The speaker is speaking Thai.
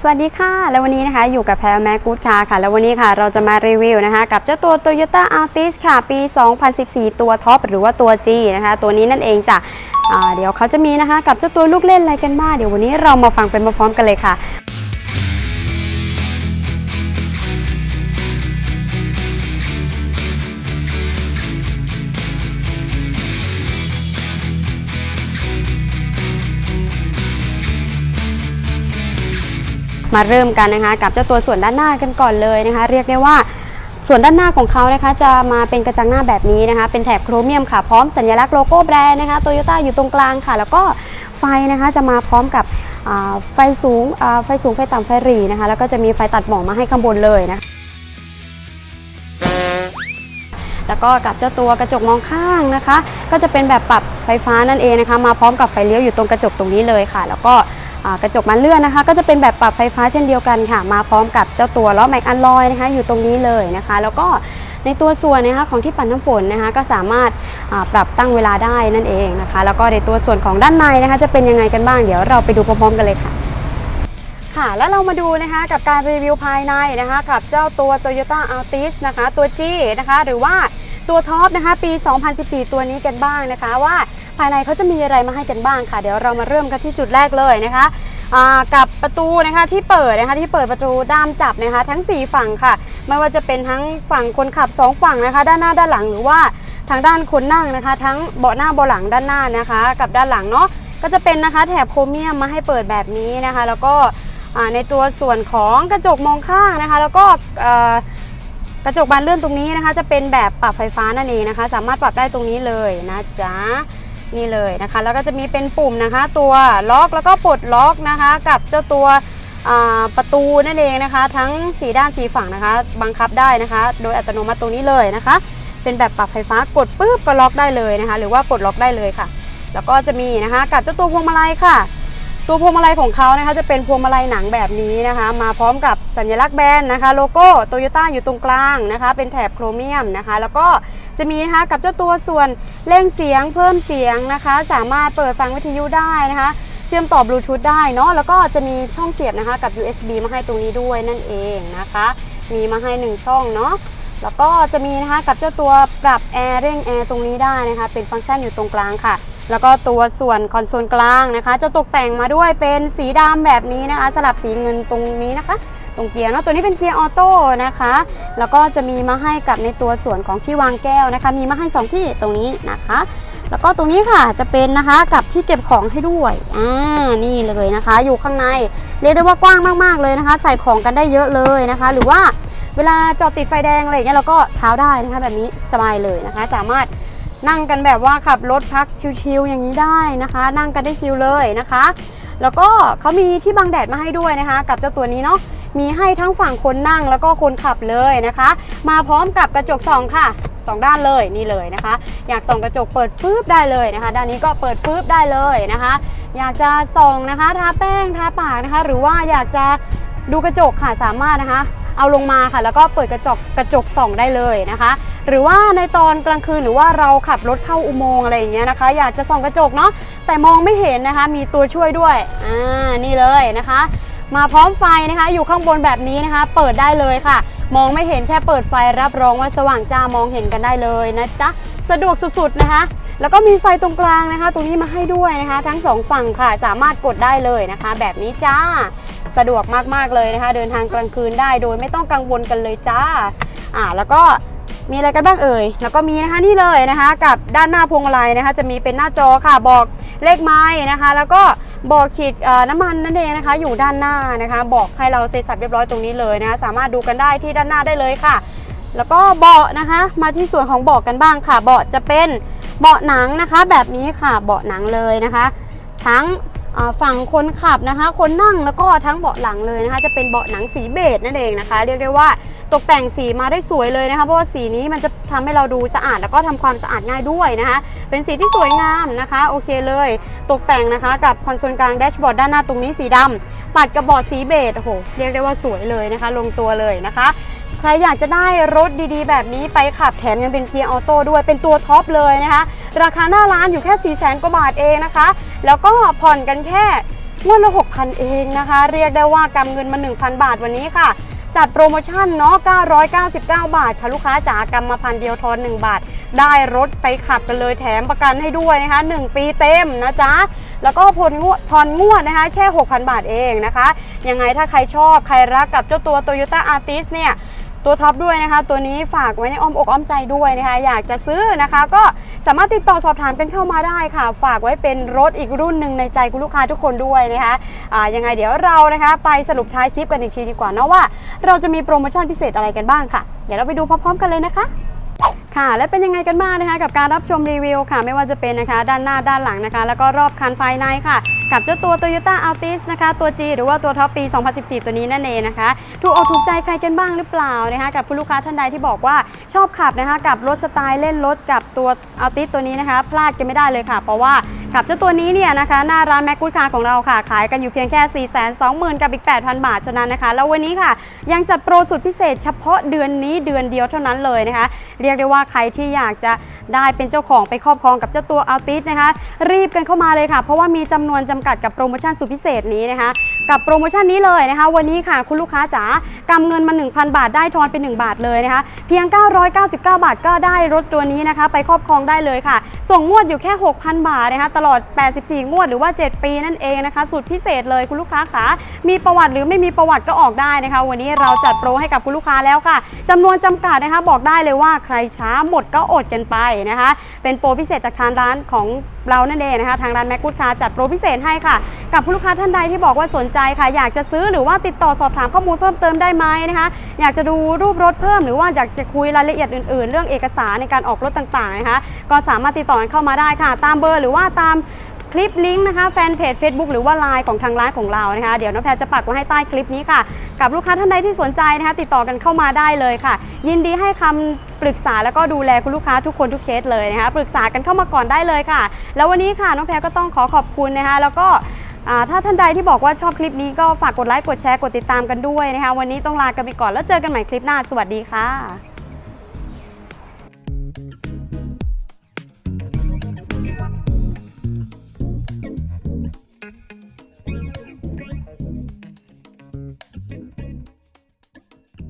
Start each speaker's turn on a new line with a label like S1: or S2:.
S1: สวัสดีค่ะ แล้ววันนี้นะคะอยู่กับแพรแมกูดคาค่ะ แล้ววันนี้ค่ะเราจะมารีวิวนะคะ กับเจ้าตัว Toyota Altis ค่ะ ปี 2014 ตัวท็อปหรือว่าตัว G นะคะ ตัวนี้นั่นเองจ้ะเดี๋ยวเขาจะมีนะคะ กับเจ้าตัวลูกเล่นอะไรกันบ้างเดี๋ยววันนี้เรามาฟังเป็นพร้อมกันเลยค่ะ มาเริ่มกันนะคะ กับเจ้าตัวส่วนด้านหน้ากันก่อนเลยนะคะ เรียกได้ว่าส่วนด้านหน้าของเขานะคะ จะมาเป็นกระจังหน้าแบบนี้นะคะ เป็นแถบโครเมียมค่ะ พร้อมสัญลักษณ์โลโก้แบรนด์นะคะโตโยต้าอยู่ตรงกลางค่ะ แล้วก็ไฟนะคะจะมาพร้อมกับไฟสูงไฟสูงไฟต่ำไฟรีนะคะ แล้วก็จะมีไฟตัดหมอกมาให้ข้างบนเลยนะคะแล้วก็กับเจ้าตัวกระจกมองข้างนะคะ ก็จะเป็นแบบปรับไฟฟ้านั่นเองนะคะ มาพร้อมกับไฟเลี้ยวอยู่ตรงกระจกตรงนี้เลยค่ะ แล้วก็ กระจกมันเลื่อนนะคะ ก็จะเป็นแบบปรับไฟฟ้าเช่นเดียวกันค่ะ มาพร้อมกับเจ้าตัวล้อแม็กอัลลอยนะคะ อยู่ตรงนี้เลยนะคะ แล้วก็ในตัวส่วนนะคะของที่ปัดน้ำฝนนะคะ ก็สามารถปรับตั้งเวลาได้นั่นเองนะคะ แล้วก็ในตัวส่วนของด้านในนะคะ จะเป็นยังไงกันบ้างเดี๋ยวเราไปดูพร้อมๆกันเลยค่ะค่ะแล้วเรามาดูนะคะกับการรีวิวภายในนะคะกับเจ้าตัว Toyota Altis นะคะ ตัว G นะคะ หรือว่าตัวท็อปนะคะ ปี 2014 ตัวนี้กันบ้างนะคะว่า ภายในเขาจะมีอะไรมาให้กันบ้างค่ะ เดี๋ยวเรามาเริ่มกันที่จุดแรกเลยนะคะกับประตูนะคะที่เปิดนะคะที่เปิดประตูด้ามจับนะคะ ทั้ง 4 ฝั่งค่ะ ไม่ว่าจะเป็นทั้งฝั่งคนขับ 2 ฝั่งนะคะ ด้านหน้าด้านหลังหรือว่าทางด้านคนนั่งนะคะ ทั้งเบาะหน้าเบาะหลังด้านหน้านะคะ กับด้านหลังเนาะก็จะเป็นนะคะแถบโครเมียมมาให้เปิดแบบนี้นะคะ แล้วก็ในตัวส่วนของกระจกมองข้างนะคะ แล้วก็กระจกบานเลื่อนตรงนี้นะคะ จะเป็นแบบปรับไฟฟ้านั่นเองนะคะ สามารถปรับได้ตรงนี้เลยนะจ๊ะ นี่เลยนะคะ แล้วก็จะมีเป็นปุ่มนะคะ ตัวล็อกแล้วก็ปลดล็อกนะคะ กับเจ้าตัวประตูนั่นเองนะคะ ทั้งสีด้านสีฝั่งนะคะ บังคับได้นะคะ โดยอัตโนมัติตรงนี้เลยนะคะ เป็นแบบปรับไฟฟ้ากดปุ๊บก็ล็อกได้เลยนะคะ หรือว่าปลดล็อกได้เลยค่ะ แล้วก็จะมีนะคะ กับเจ้าตัวพวงมาลัยค่ะ ตัวพวงมาลัยของเขานะคะจะเป็นพวงมาลัยหนังแบบนี้นะคะ มาพร้อมกับสัญลักษณ์แบรนด์นะคะ โลโก้โตโยต้าอยู่ตรงกลางนะคะ เป็นแถบโครเมียมนะคะ แล้วก็จะมีนะคะกับเจ้าตัวส่วนเร่งเสียงเพิ่มเสียงนะคะ สามารถเปิดฟังวิทยุได้นะคะ เชื่อมต่อบลูทูธได้เนาะแล้วก็จะมีช่องเสียบนะคะกับ USB มาให้ตรงนี้ด้วยนั่นเองนะคะ มีมาให้ 1 ช่องเนาะแล้วก็จะมีนะคะกับเจ้าตัวปรับแอร์เร่งแอร์ตรงนี้ได้นะคะ เป็นฟังก์ชันอยู่ตรงกลางค่ะ แล้วก็ตัวส่วนคอนโซลกลางนะคะ จะตกแต่งมาด้วยเป็นสีดำแบบนี้นะคะ สลับสีเงินตรงนี้นะคะ ตรงเกียร์เนาะตัวนี้เป็นเกียร์ออโต้นะคะ แล้วก็จะมีมาให้กับในตัวส่วนของที่วางแก้วนะคะ มีมาให้ 2 ที่ตรงนี้นะคะ แล้วก็ตรงนี้ค่ะจะเป็นนะคะกับที่เก็บของให้ด้วยอ่านี่เลยนะคะ อยู่ข้างในเรียกได้ว่ากว้างมากๆเลยนะคะ ใส่ของกันได้เยอะเลยนะคะ หรือว่าเวลาจอดติดไฟแดงอะไรอย่างเงี้ยเราก็เท้าได้นะคะแบบนี้สบายเลยนะคะ สามารถ นั่งกันแบบว่าขับรถพักชิลๆอย่างนี้ได้นะคะ นั่งกันได้ชิลเลยนะคะ แล้วก็เขามีที่บังแดดมาให้ด้วยนะคะ กับเจ้าตัวนี้เนาะมีให้ทั้งฝั่งคนนั่งแล้วก็คนขับเลยนะคะ มาพร้อมกับกระจกสองค่ะสองด้านเลยนี่เลยนะคะ อยากส่องกระจกเปิดปื๊บได้เลยนะคะ ด้านนี้ก็เปิดปื๊บได้เลยนะคะ อยากจะส่องนะคะทาแป้งทาปากนะคะ หรือว่าอยากจะดูกระจกค่ะสามารถนะคะ เอาลงมาค่ะ แล้วก็เปิดกระจกกระจกส่องได้เลยนะคะ หรือว่าในตอนกลางคืนหรือว่าเราขับรถเข้าอุโมงค์อะไรอย่างเงี้ยนะคะ อยากจะส่องกระจกเนาะแต่มองไม่เห็นนะคะ มีตัวช่วยด้วยอ่านี่เลยนะคะ มาพร้อมไฟนะคะ อยู่ข้างบนแบบนี้นะคะ เปิดได้เลยค่ะ มองไม่เห็นแค่เปิดไฟรับรองว่าสว่างจ้ามองเห็นกันได้เลยนะจ๊ะสะดวกสุดๆนะคะ แล้วก็มีไฟตรงกลางนะคะ ตรงนี้มาให้ด้วยนะคะ ทั้งสองฝั่งค่ะสามารถกดได้เลยนะคะ แบบนี้จ้าสะดวกมากๆเลยนะคะ เดินทางกลางคืนได้โดยไม่ต้องกังวลกันเลยจ้าอ่าแล้วก็ มีอะไรกันบ้างเอ่ย แล้วก็มีนะคะนี่เลยนะคะ กับด้านหน้าพวงมาลัยนะคะ จะมีเป็นหน้าจอค่ะบอกเลขไม้นะคะ แล้วก็บอกขีดน้ำมันนั่นเองนะคะ อยู่ด้านหน้านะคะ บอกให้เราเซ็นสับเรียบร้อยตรงนี้เลยนะคะสามารถดูกันได้ที่ด้านหน้าได้เลยค่ะ แล้วก็เบาะนะคะ มาที่ส่วนของเบาะกันบ้างค่ะ เบาะจะเป็นเบาะหนังนะคะ แบบนี้ค่ะเบาะหนังเลยนะคะ ทั้ง ฝั่งคนขับนะคะ คนนั่งแล้วก็ทั้งเบาะหลังเลยนะคะ จะเป็นเบาะหนังสีเบจนั่นเองนะคะ เรียกได้ว่าตกแต่งสีมาได้สวยเลยนะคะเพราะว่าสีนี้มันจะทำให้เราดูสะอาดแล้วก็ทำความสะอาดง่ายด้วยนะคะ เป็นสีที่สวยงามนะคะโอเคเลย ตกแต่งนะคะกับคอนโซลกลางแดชบอร์ดด้านหน้าตรงนี้สีดำตัดกับเบาะสีเบจโอ้โหเรียกได้ว่าสวยเลยนะคะ ลงตัวเลยนะคะ ใครอยากจะได้รถดีๆ แบบนี้ไปขับแถมยังเป็นเกียร์ออโต้ด้วยเป็นตัวท็อปเลยนะคะ ราคาหน้าร้านอยู่แค่4 0 0 0 0 0กว่าบาทเองนะคะ แล้วก็ผ่อนกันแค่งวดละ 6,000 เองนะคะ เรียกได้ว่ากำเงินมา 1,000 บาทวันนี้ค่ะ จัดโปรโมชั่นเนาะ 999 บาท ค่ะลูกค้าจ๋ากำมาพันเดียวทอน 1 บาท ได้รถไปขับกันเลยแถมประกันให้ด้วยนะคะ 1 ปีเต็มนะจ๊ะ แล้วก็ผ่อนงวดผ่อนงวดนะคะ แค่ 6,000 บาทเองนะคะ ยังไงถ้าใครชอบใครรักกับเจ้าตัว Toyota Artis เนี่ย ตัวท็อปด้วยนะคะ ตัวนี้ฝากไว้ในอ้อมอกอ้อมใจด้วยนะคะ อยากจะซื้อนะคะ ก็สามารถติดต่อสอบถามกันเข้ามาได้ค่ะ ฝากไว้เป็นรถอีกรุ่นหนึ่งในใจคุณลูกค้าทุกคนด้วยนะคะอ่ายังไงเดี๋ยวเรานะคะ ไปสรุปท้ายคลิปกันอีกทีดีกว่าเนาะว่า เราจะมีโปรโมชั่นพิเศษอะไรกันบ้างค่ะ เดี๋ยวเราไปดูพร้อมๆกันเลยนะคะ ค่ะ และเป็นยังไงกันบ้างนะคะ กับการรับชมรีวิวค่ะ ไม่ว่าจะเป็นนะคะ ด้านหน้าด้านหลังนะคะ แล้วก็รอบคันภายในค่ะ กับเจ้าตัว Toyota Altis นะคะ ตัว G หรือว่าตัวท็อปปี 2014 ตัวนี้นั่นเองนะคะ ถูกอกถูกใจใครกันบ้างหรือเปล่านะคะ กับผู้ลูกค้าท่านใดที่บอกว่าชอบขับนะคะ กับรถสไตล์เล่นรถกับตัว Altis ตัวนี้นะคะ พลาดกันไม่ได้เลยค่ะ เพราะว่า กับเจ้าตัวนี้เนี่ยนะคะหน้าร้านแม็กกูดคาของเราค่ะ ขายกันอยู่เพียงแค่ 4 2 0 0 0 0 กับอีก 8,000 บาทเท่านั้นนะคะ แล้ววันนี้ค่ะ ยังจัดโปรสุดพิเศษเฉพาะเดือนนี้เดือนเดียวเท่านั้นเลยนะคะ เรียกได้ว่าใครที่อยากจะได้เป็นเจ้าของไปครอบครองกับเจ้าตัวอัลติสนะคะ รีบกันเข้ามาเลยค่ะ เพราะว่ามีจำนวนจำกัดกับโปรโมชั่นสุดพิเศษนี้นะคะ กับโปรโมชั่นนี้เลยนะคะ วันนี้ค่ะคุณลูกค้าจ๋ากำเงินมา 1,000 บาทได้ทอนเป็น 1 บาทเลยนะคะ เพียง 999 บาทก็ได้รถตัวนี้นะคะ ไปครอบครองได้เลยค่ะ ส่งงวดอยู่แค่ 6,000 บาทนะคะตลอด 84 งวดหรือว่า 7 ปีนั่นเองนะคะสุดพิเศษเลยคุณลูกค้าขามีประวัติหรือไม่มีประวัติก็ออกได้นะคะ วันนี้เราจัดโปรให้กับคุณลูกค้าแล้วค่ะจำนวนจำกัดนะคะบอกได้เลยว่าใครช้าหมดก็อดกันไปนะคะ เป็นโปรพิเศษจากทางร้านของเรานั่นเองนะคะ ทางร้านแม็กกูดคาจัดโปรพิเศษให้ค่ะ กับผู้ลูกค้าท่านใดที่บอกว่าสนใจค่ะ อยากจะซื้อหรือว่าติดต่อสอบถามข้อมูลเพิ่มเติมได้ไหมนะคะ อยากจะดูรูปรถเพิ่มหรือว่าอยากจะคุยรายละเอียดอื่น ๆ เรื่องเอกสารในการออกรถต่างๆนะคะ ก็สามารถติดต่อกันเข้ามาได้ค่ะ ตามเบอร์หรือว่าตาม คลิปลิงก์นะคะแฟนเพจ Facebook หรือว่า Line ของทางร้านของเรานะคะเดี๋ยวน้องแพรจะปักไว้ให้ใต้คลิปนี้ค่ะ กับลูกค้าท่านใดที่สนใจนะคะติดต่อกันเข้ามาได้เลยค่ะ ยินดีให้คำปรึกษาแล้วก็ดูแลคุณลูกค้าทุกคนทุกเคสเลยนะคะปรึกษากันเข้ามาก่อนได้เลยค่ะ แล้ววันนี้ค่ะน้องแพรก็ต้องขอขอบคุณนะคะแล้วก็ถ้าท่านใดที่บอกว่าชอบคลิปนี้ก็ฝากกดไลค์กดแชร์กดติดตามกันด้วยนะคะวันนี้ต้องลากันไปก่อนแล้วเจอกันใหม่คลิปหน้าสวัสดีค่ะ